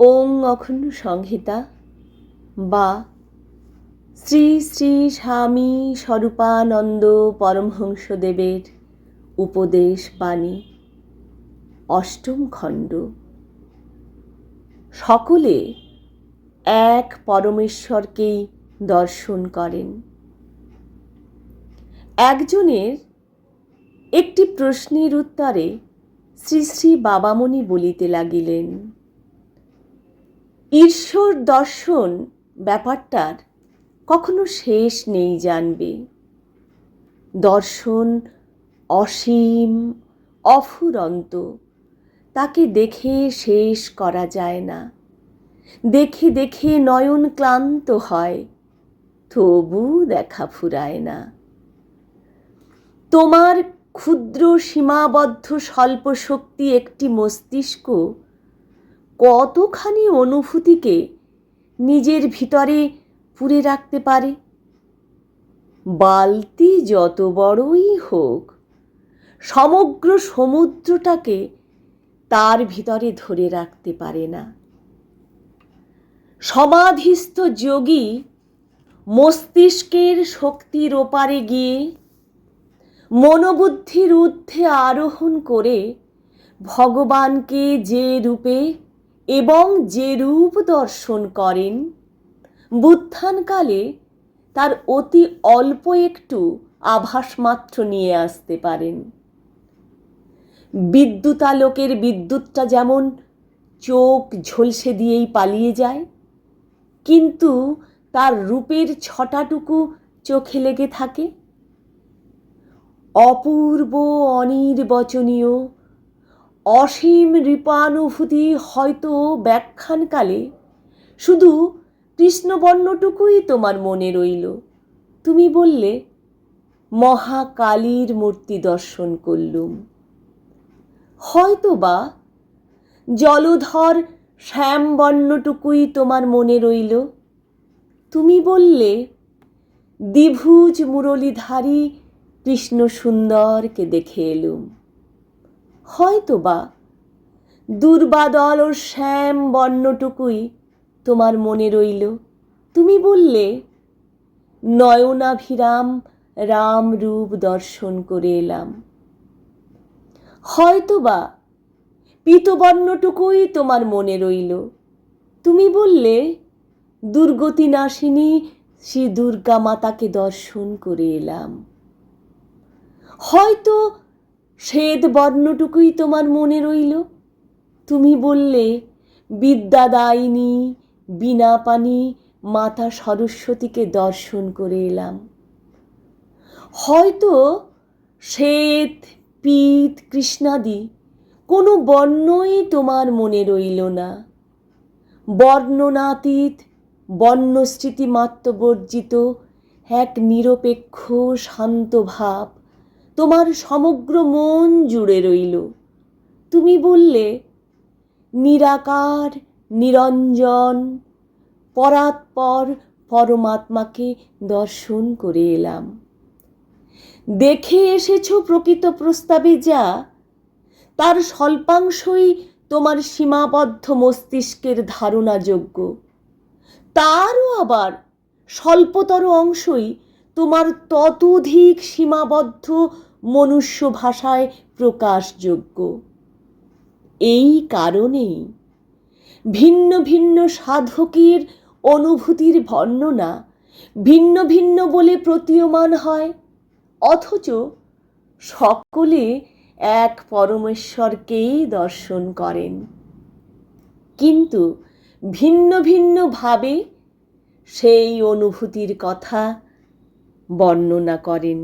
ওং অখণ্ড সংহিতা বা শ্রী শ্রী স্বামী স্বরূপানন্দ পরমহংসদেবের উপদেশ বাণী, অষ্টম খণ্ড। সকলে এক পরমেশ্বরকেই দর্শন করেন। একজনের একটি প্রশ্নের উত্তরে শ্রী শ্রী বাবামণি বলিতে লাগিলেন ঈশ্বর দর্শন ব্যাপারটার কখনো শেষ নেই জানবে। দর্শন অসীম, অফুরন্ত, তাকে দেখে শেষ করা যায় না। দেখে দেখে নয়ন ক্লান্ত হয়, তবু দেখা ফুরায় না। তোমার ক্ষুদ্র সীমাবদ্ধ স্বল্প শক্তি একটি মস্তিষ্ক কতখানি অনুভূতিকে নিজের ভিতরে পুরে রাখতে পারে? বালতি যত বড়ই হোক, সমগ্র সমুদ্রটাকে তার ভিতরে ধরে রাখতে পারে না। সমাধিস্থ যোগী মস্তিষ্কের শক্তির ওপারে গিয়ে মনোবুদ্ধির ঊর্ধ্বে আরোহণ করে ভগবানকে যে রূপে এবং যে রূপ দর্শন করেন, বুত্থানকালে তার অতি অল্প একটু আভাস মাত্র নিয়ে আসতে পারেন। বিদ্যুতালোকের বিদ্যুৎটা যেমন চোখ ঝলসে দিয়েই পালিয়ে যায়, কিন্তু তার রূপের ছটাটুকু চোখে লেগে থাকে। অপূর্ব অনির্বচনীয় অসীম রূপানুভূতি হয়তো ব্যাখ্যানকালে শুধু কৃষ্ণবর্ণটুকুই তোমার মনে রইল। তুমি বললে, মহাকালীর মূর্তি দর্শন করলুম। হয়তো বা জলধর শ্যামবর্ণটুকুই তোমার মনে রইল। তুমি বললে, দ্বিভুজ মুরলীধারী কৃষ্ণ সুন্দরকে দেখে এলুম। হয়তো বা দুর্বাদল ও শ্যাম বর্ণটুকুই তোমার মনে রইল। তুমি বললে, নয়নাভিরাম রাম রূপ দর্শন করে এলাম। হয়তো বা পীতবর্ণটুকুই তোমার মনে রইল। তুমি বললে দুর্গতি নাশিনী শ্রী দুর্গা মাতাকে দর্শন করে এলাম। হয়তো শ্বেত বর্ণটুকুই তোমার মনে রইল? তুমি বললে বিদ্যাদায়িনী বিনা পানি মাতা সরস্বতীকে দর্শন করে এলাম। হয়তো শ্বেত, পিত, কৃষ্ণাদি কোনো বর্ণই তোমার মনে রইল না। বর্ণনাতীত বর্ণস্মৃতি মাত্রবর্জিত এক নিরপেক্ষ শান্ত ভাব তোমার সমগ্র মন জুড়ে রইল। তুমি বললে, নিরাকার, নিরঞ্জন, পরাৎপর পরমাত্মাকে দর্শন করে এলাম। দেখে এসেছ প্রকৃত প্রস্তাবে যা, তার স্বল্পাংশই তোমার সীমাবদ্ধ মস্তিষ্কের ধারণাযোগ্য। তারও আবার স্বল্পতর অংশই তোমার ততোধিক সীমাবদ্ধ মনুষ্য ভাষায় প্রকাশযোগ্য। এই কারণেই ভিন্ন ভিন্ন সাধকের অনুভূতির বর্ণনা ভিন্ন ভিন্ন বলে প্রতীয়মান হয়, অথচ সকলে এক পরমেশ্বরকেই দর্শন করেন। কিন্তু ভিন্ন ভিন্ন ভাবে সেই অনুভূতির কথা বর্ণনা করেন।